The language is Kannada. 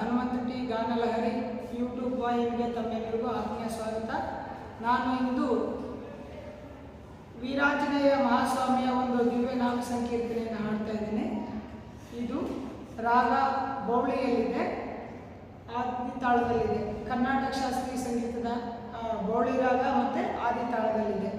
ಹನುಮಂತ ಟಿ ಗಾನಲಹರಿ ಯೂಟ್ಯೂಬ್ ಬಾಯಿಗೆ ತಮ್ಮೆಲ್ಲರಿಗೂ ಆತ್ಮೀಯ ಸ್ವಾಗತ. ನಾನು ಇಂದು ವೀರಾಂಜನೇಯ ಮಹಾಸ್ವಾಮಿಯ ಒಂದು ದಿವ್ಯನಾಮ ಸಂಕೀರ್ತನೆಯನ್ನು ಹಾಡ್ತಾ ಇದ್ದೇನೆ. ಇದು ರಾಗ ಬೌಳಿಯಲ್ಲಿದೆ. ಆದಿ ತಾಳದಲ್ಲಿದೆ. ಕರ್ನಾಟಕ ಶಾಸ್ತ್ರೀಯ ಸಂಗೀತದ ಬೌಳಿ ರಾಗ ಮತ್ತು ಆದಿತಾಳದಲ್ಲಿದೆ